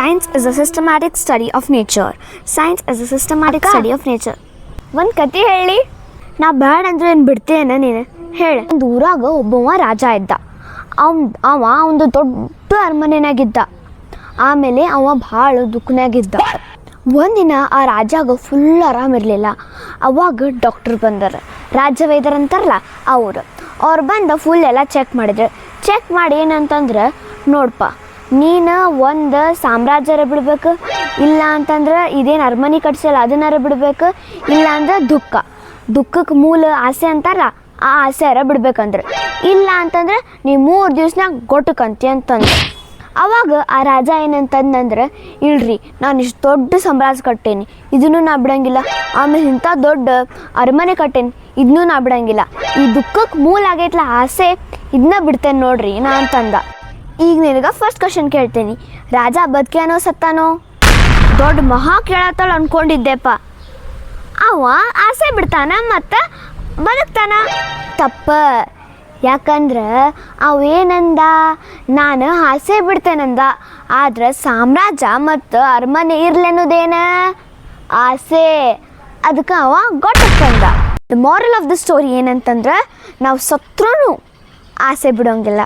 Science is a systematic study of nature. Science is a systematic study of nature. ಒಂದು ಕತೆ ಹೇಳಿ. ನಾ ಬ್ಯಾಡ ಅಂದ್ರೆ ಏನು ಬಿಡ್ತೇನೆ ನೀನು? ಹೇಳಿ. ಒಂದು ಊರಾಗ ಒಬ್ಬವ ರಾಜ ಇದ್ದ. ಅವ್ನ್ ಅವ ಒಂದು ದೊಡ್ಡ ಅರಮನೆನಾಗಿದ್ದ. ಆಮೇಲೆ ಅವ ಭಾಳ ದುಃಖನಾಗಿದ್ದ ಒಂದಿನ ಆ ರಾಜಾಗ ಫುಲ್ ಆರಾಮಿರಲಿಲ್ಲ ಅವಾಗ ಡಾಕ್ಟರ್ ಬಂದರು. ರಾಜ್ಯ ವೈದ್ಯರು ಅಂತಾರಲ್ಲ ಅವರು. ಅವ್ರು ಬಂದು ಫುಲ್ ಎಲ್ಲ ಚೆಕ್ ಮಾಡಿದ್ರು. ಚೆಕ್ ಮಾಡಿ ಏನಂತಂದ್ರೆ ನೋಡಪ್ಪ ನೀನು ಒಂದು ಸಾಮ್ರಾಜ್ಯರ ಬಿಡ್ಬೇಕು, ಇಲ್ಲ ಅಂತಂದ್ರೆ ಇದೇನು ಅರಮನೆ ಕಟ್ಸಲ್ಲ ಅದನ್ನಾರ ಬಿಡ್ಬೇಕು, ಇಲ್ಲ ಅಂದ್ರೆ ದುಃಖ. ದುಃಖಕ್ಕೆ ಮೂಲ ಆಸೆ ಅಂತಾರ, ಆ ಆಸೆಯಾರ ಬಿಡ್ಬೇಕಂದ್ರೆ. ಇಲ್ಲ ಅಂತಂದ್ರೆ ನೀ ಮೂರು ದಿವ್ಸನಾಗ ಗೊಟ್ಟಕಂತಿ ಅಂತಂದ್ರೆ. ಅವಾಗ ಆ ರಾಜ ಏನಂತಂದ್ರೆ ಇಲ್ರಿ ನಾನು ಇಷ್ಟು ದೊಡ್ಡ ಸಾಮ್ರಾಜ್ಯ ಕಟ್ಟೇನಿ, ಇದನ್ನು ನಾ ಬಿಡಂಗಿಲ್ಲ. ಆಮೇಲೆ ಇಂಥ ದೊಡ್ಡ ಅರಮನೆ ಕಟ್ಟೇನಿ ಇದನ್ನೂ ನಾ ಬಿಡಂಗಿಲ್ಲ. ಈ ದುಃಖಕ್ಕೆ ಮೂಲ ಆಗೈತ್ಲ ಆಸೆ ಇದನ್ನ ಬಿಡ್ತೇನೆ ನೋಡ್ರಿ ನಾ ಅಂತಂದ. ಈಗ ನಿನಗೆ ಫಸ್ಟ್ ಕ್ವಶನ್ ಕೇಳ್ತೀನಿ. ರಾಜ ಬದುಕ್ಯಾನೋ ಸತ್ತಾನೋ? ದೊಡ್ಡ ಮಹಾ ಕೇಳತ್ತಳು ಅನ್ಕೊಂಡಿದ್ದೆಪ್ಪ. ಅವ ಆಸೆ ಬಿಡ್ತಾನ ಮತ್ತು ಬದುಕ್ತಾನ? ತಪ್ಪ. ಯಾಕಂದ್ರೆ ಅವೇನಂದ ನಾನು ಆಸೆ ಬಿಡ್ತೇನಂದ. ಆದ್ರೆ ಸಾಮ್ರಾಜ್ಯ ಮತ್ತು ಅರಮನೆ ಇರ್ಲೆನ್ನೋದೇನ ಆಸೆ. ಅದಕ್ಕೆ ಅವ ಗೊತ್ತಂದ the moral of the story ಏನಂತಂದ್ರೆ ನಾವು ಸತ್ರೂ ಆಸೆ ಬಿಡೋಂಗಿಲ್ಲ.